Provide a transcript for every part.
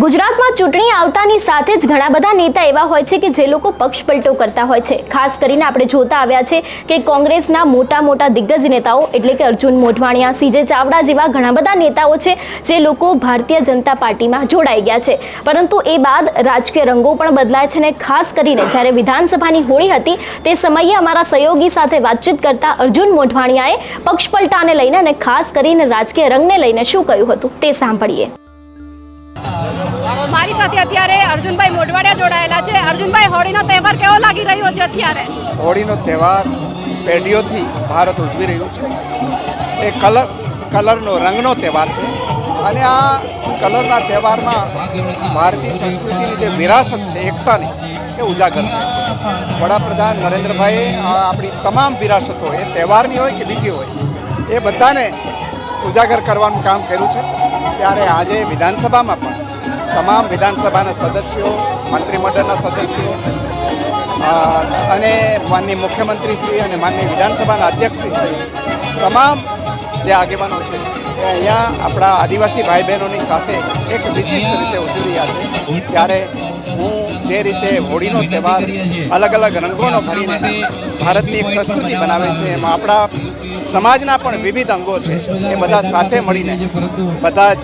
ગુજરાતમાં ચૂંટણી આવતાની સાથે જ ઘણા બધા નેતા એવા હોય છે કે જે લોકો પક્ષ પલટો કરતા હોય છે. ખાસ કરીને આપણે જોતા આવ્યા છે કે કોંગ્રેસના મોટા મોટા દિગ્ગજ નેતાઓ એટલે કે અર્જુન મોઢવાણિયા, સીજે ચાવડા જેવા ઘણા બધા નેતાઓ છે જે લોકો ભારતીય જનતા પાર્ટીમાં જોડાઈ ગયા છે. પરંતુ એ બાદ રાજકીય રંગો પણ બદલાય છે અને ખાસ કરીને જ્યારે વિધાનસભાની હોળી હતી તે સમયે અમારા સહયોગી સાથે વાતચીત કરતા અર્જુન મોઢવાણિયાએ પક્ષ પલટાને લઈને અને ખાસ કરીને રાજકીય રંગને લઈને શું કહ્યું હતું તે સાંભળીએ. મારી સાથે અત્યારે અર્જુનભાઈ મોઢવાડિયા જોડાયેલા છે. અર્જુનભાઈ, હોળીનો તહેવાર કેવો લાગી રહ્યો છે અત્યારે? હોળીનો તહેવાર પેઢીઓથી ભારત ઉજવી રહ્યું છે. એ કલર, કલરનો, રંગનો તહેવાર છે. અને આ કલરના તહેવારમાં ભારતીય સંસ્કૃતિની જે વિરાસત છે, એકતાની, એ ઉજાગર થાય છે. વડાપ્રધાન નરેન્દ્રભાઈએ આપણી તમામ વિરાસતો, એ તહેવારની હોય કે બીજી હોય, એ બધાને ઉજાગર કરવાનું કામ કર્યું છે. ત્યારે આજે વિધાનસભામાં પણ તમામ વિધાનસભાના સદસ્યો, મંત્રીમંડળના સદસ્યો અને માનની મુખ્યમંત્રી શ્રી અને માનની વિધાનસભાના અધ્યક્ષશ્રી તમામ જે આગેવાનો છે, એ અહીંયા આપણા આદિવાસી ભાઈ બહેનોની સાથે એક વિશિષ્ટ રીતે ઉજવી રહ્યા છે. ત્યારે હું જે રીતે હોળીનો તહેવાર અલગ અલગ રંગોનો ભરીને ભારતની એક સંસ્કૃતિ બનાવે છે, એમાં આપણા સમાજના પણ વિવિધ અંગો છે, એ બધા સાથે મળીને બધા જ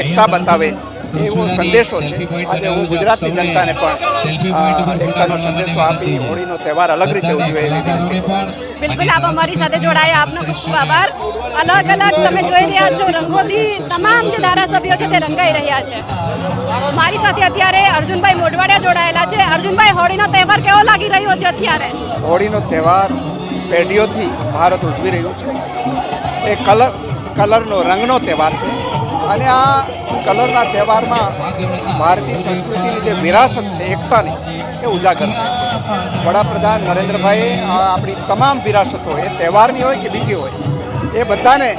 એકતા બતાવે એવો સંદેશો છે. આજે હું ગુજરાતની જનતાને પણ એકતાનો સંદેશો આપી હોળીનો તહેવાર અલગ રીતે ઉજવે એવી વિનંતી બિલકુલ આપ અમારી સાથે જોડાયા. આપનો ખૂબ ખૂબ આભાર. અલગ અલગ તમે જોઈ રહ્યા છો રંગોથી તમામ જે ધારાસભ્યો છે તે રંગાઈ રહ્યા છે. મારી સાથે અત્યારે અર્જુનભાઈ મોઢવાડિયા જોડાયેલા છે. અર્જુનભાઈ હોળીનો તહેવાર કેવો લાગી રહ્યો છે અત્યારે? હોળીનો તહેવાર પેઢીઓથી ભારત ઉજવી રહ્યું છે. એ કલર કલરનો રંગનો તહેવાર છે. અને આ કલરના તહેવારમાં ભારતીય સંસ્કૃતિની જે વિરાસત છે, એકતાની, એ ઉજાગર થાય છે. વડાપ્રધાન નરેન્દ્રભાઈએ આપણી તમામ વિરાસતો એ તહેવારની હોય કે બીજી હોય, એ બધાને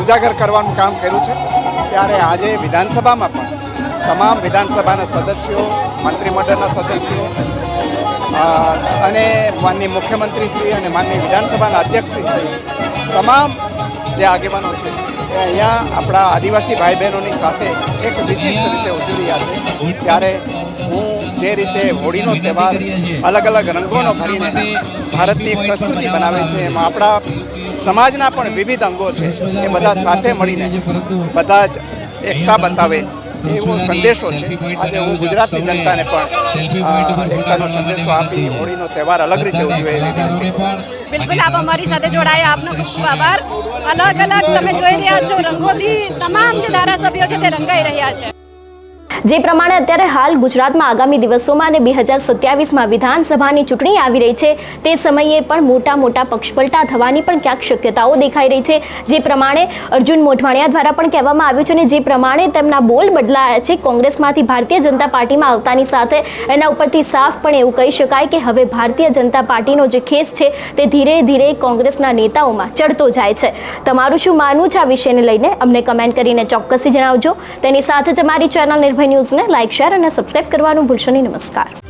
ઉજાગર કરવાનું કામ કર્યું છે. ત્યારે આજે વિધાનસભામાં પણ તમામ વિધાનસભાના સદસ્યો, મંત્રીમંડળના સદસ્યો અને માનનીય મુખ્યમંત્રી શ્રી અને માનનીય વિધાનસભાના અધ્યક્ષશ્રી સહિત તમામ જે આગેવાનો છે અહીંયા આપણા આદિવાસી ભાઈ બહેનોની સાથે એક વિશિષ્ટ રીતે ઉજવી રહ્યા છે ત્યારે હું જે રીતે હોળીનો તહેવાર અલગ અલગ રંગોનો ભરીને ભારતની એક સંસ્કૃતિ બનાવે છે, એમાં આપણા સમાજના પણ વિવિધ અંગો છે, એ બધા સાથે મળીને બધા જ એકતા બતાવે એવો સંદેશો છે આજે હું ગુજરાતની જનતાને પણ એકતાનો સંદેશો આપી હોળીનો તહેવાર અલગ રીતે ઉજવે એવી વિનંતી. બિલકુલ, આપ અમારી સાથે જોડાયા. આપનો ખૂબ ખૂબ આભાર. અલગ અલગ તમે જોઈ રહ્યા છો. રંગોથી તમામ જે ધારાસભ્યો છે તે રંગાઈ રહ્યા છે. જે પ્રમાણે અત્યારે હાલ ગુજરાતમાં આગામી દિવસોમાં અને બે હજાર સત્યાવીસમાં વિધાનસભાની ચૂંટણી આવી રહી છે, તે સમયે પણ મોટા મોટા પક્ષપલટા થવાની પણ ક્યાંક શક્યતાઓ દેખાઈ રહી છે. જે પ્રમાણે અર્જુન મોઢવાણિયા દ્વારા પણ કહેવામાં આવ્યું છે અને જે પ્રમાણે તેમના બોલ બદલાયા છે, કોંગ્રેસમાંથી ભારતીય જનતા પાર્ટીમાં આવતાની સાથે, એના ઉપરથી સાફ પણ એવું કહી શકાય કે હવે ભારતીય જનતા પાર્ટીનો જે ખેસ છે, તે ધીરે ધીરે કોંગ્રેસના નેતાઓમાં ચડતો જાય છે. તમારું શું માનવું છે આ વિષયને લઈને? અમને કમેન્ટ કરીને ચોક્કસથી જણાવજો. તેની સાથે જ અમારી ચેનલ નિર્ભય ન્યૂઝને લાઇક શેર અને સબસ્ક્રાઇબ કરવાનું ભૂલશો નહીં. નમસ્કાર.